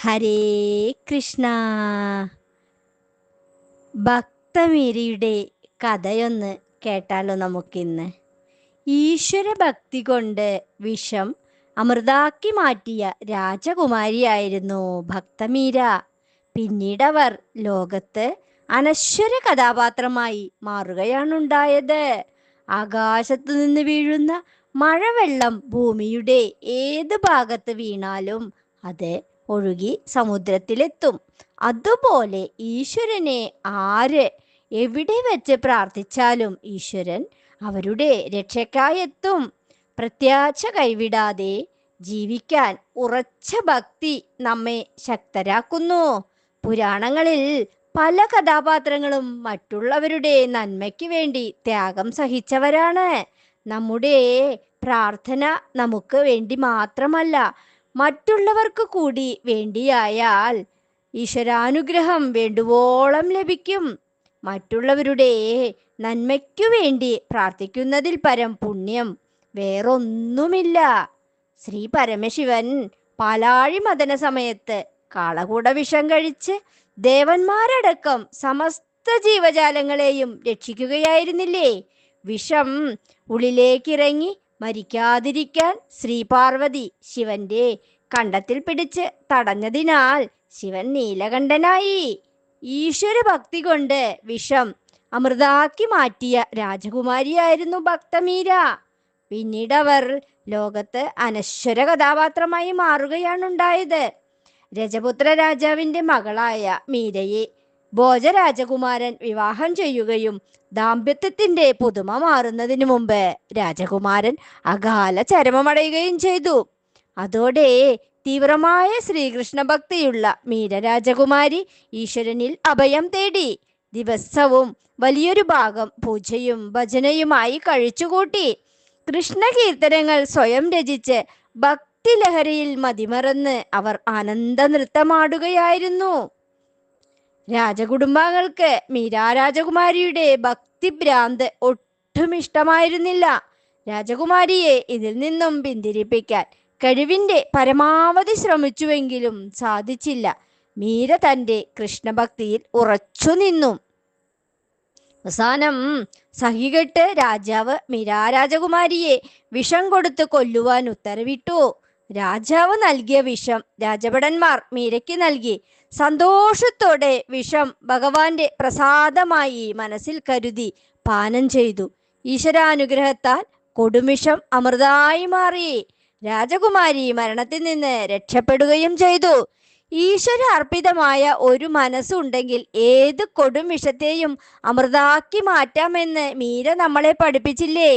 ഹരേ കൃഷ്ണ. ഭക്തമീരയുടെ കഥയൊന്ന് കേട്ടാലോ നമുക്കിന്ന്. ഈശ്വര ഭക്തി കൊണ്ട് വിഷം അമൃതാക്കി മാറ്റിയ രാജകുമാരിയായിരുന്നു ഭക്തമീര. പിന്നീടവർ ലോകത്ത് അനശ്വര കഥാപാത്രമായി മാറുകയാണുണ്ടായത്. ആകാശത്തു നിന്ന് വീഴുന്ന മഴവെള്ളം ഭൂമിയുടെ ഏത് ഭാഗത്ത് വീണാലും അത് ഒഴുകി സമുദ്രത്തിലെത്തും. അതുപോലെ ഈശ്വരനെ ആര് എവിടെ വെച്ച് പ്രാർത്ഥിച്ചാലും ഈശ്വരൻ അവരുടെ രക്ഷക്കായെത്തും പ്രത്യാശ കൈവിടാതെ ജീവിക്കാൻ ഉറച്ച ഭക്തി നമ്മെ ശക്തരാക്കുന്നു. പുരാണങ്ങളിൽ പല കഥാപാത്രങ്ങളും മറ്റുള്ളവരുടെ നന്മയ്ക്ക് വേണ്ടി ത്യാഗം സഹിച്ചവരാണ്. നമ്മുടെ പ്രാർത്ഥന നമുക്ക് വേണ്ടി മാത്രമല്ല മറ്റുള്ളവർക്ക് കൂടി വേണ്ടിയായാൽ ഈശ്വരാനുഗ്രഹം വേണ്ടുവോളം ലഭിക്കും. മറ്റുള്ളവരുടെ നന്മയ്ക്കു വേണ്ടി പ്രാർത്ഥിക്കുന്നതിൽ പരം പുണ്യം വേറൊന്നുമില്ല. ശ്രീ പരമശിവൻ പാലാഴി മദന സമയത്ത് കാളകൂട വിഷം കഴിച്ച് ദേവന്മാരടക്കം സമസ്ത ജീവജാലങ്ങളെയും രക്ഷിക്കുകയായിരുന്നില്ലേ? വിഷം ഉള്ളിലേക്കിറങ്ങി മരിക്കാതിരിക്കാൻ ശ്രീപാർവതി ശിവന്റെ കണ്ടത്തിൽ പിടിച്ച് തടഞ്ഞതിനാൽ ശിവൻ നീലകണ്ഠനായി. ഈശ്വര ഭക്തി കൊണ്ട് വിഷം അമൃതാക്കി മാറ്റിയ രാജകുമാരിയായിരുന്നു ഭക്തമീര. പിന്നീട് അവർ ലോകത്ത് അനശ്വര കഥാപാത്രമായി മാറുകയാണുണ്ടായത്. രജപുത്ര രാജാവിന്റെ മകളായ മീരയെ ഭോജരാജകുമാരൻ വിവാഹം ചെയ്യുകയും ദാമ്പത്യത്തിന്റെ പുതുമ മാറുന്നതിന് മുമ്പ് രാജകുമാരൻ അകാല ചരമമടയുകയും ചെയ്തു. അതോടെ തീവ്രമായ ശ്രീകൃഷ്ണ ഭക്തിയുള്ള മീരരാജകുമാരി ഈശ്വരനിൽ അഭയം തേടി ദിവസവും വലിയൊരു ഭാഗം പൂജയും ഭജനയുമായി കഴിച്ചുകൂട്ടി. കൃഷ്ണ കീർത്തനങ്ങൾ സ്വയം രചിച്ച് ഭക്തിലഹരിയിൽ മതിമറന്ന് അവർ ആനന്ദ നൃത്തമാടുകയായിരുന്നു. രാജകുടുംബാംഗങ്ങൾക്ക് മീരാ രാജകുമാരിയുടെ ഭക്തിഭ്രാന്ത് ഒട്ടും ഇഷ്ടമായിരുന്നില്ല. രാജകുമാരിയെ ഇതിൽ നിന്നും പിന്തിരിപ്പിക്കാൻ കഴിവിന്റെ പരമാവധി ശ്രമിച്ചുവെങ്കിലും സാധിച്ചില്ല. മീര തന്റെ കൃഷ്ണഭക്തിയിൽ ഉറച്ചു നിന്നു. അവസാനം സഹികെട്ട് രാജാവ് മീരാ രാജകുമാരിയെ വിഷം കൊടുത്ത് കൊല്ലുവാൻ ഉത്തരവിട്ടു. രാജാവ് നൽകിയ വിഷം രാജഭടന്മാർ മീരയ്ക്ക് നൽകി. സന്തോഷത്തോടെ വിഷം ഭഗവാന്റെ പ്രസാദമായി മനസ്സിൽ കരുതി പാനം ചെയ്തു. ഈശ്വരാനുഗ്രഹത്താൽ കൊടുമിഷം അമൃതായി മാറി. രാജകുമാരി മരണത്തിൽ നിന്ന് രക്ഷപ്പെടുകയും ചെയ്തു. ഈശ്വര അർപ്പിതമായ ഒരു മനസ്സുണ്ടെങ്കിൽ ഏത് കൊടും വിഷത്തെയും അമൃതാക്കി മാറ്റാമെന്ന് മീര നമ്മളെ പഠിപ്പിച്ചില്ലേ?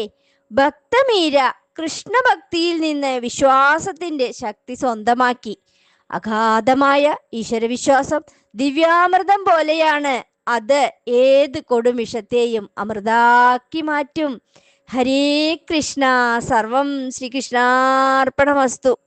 ഭക്തമീര കൃഷ്ണഭക്തിയിൽ നിന്ന് വിശ്വാസത്തിന്റെ ശക്തി സ്വന്തമാക്കി. അഗാധമായ ഈശ്വരവിശ്വാസം ദിവ്യാമൃതം പോലെയാണ്. അത് ഏത് കൊടും വിഷത്തെയും അമൃതാക്കി മാറ്റും. ഹരേ കൃഷ്ണ സർവം ശ്രീകൃഷ്ണാർപ്പണമസ്തു.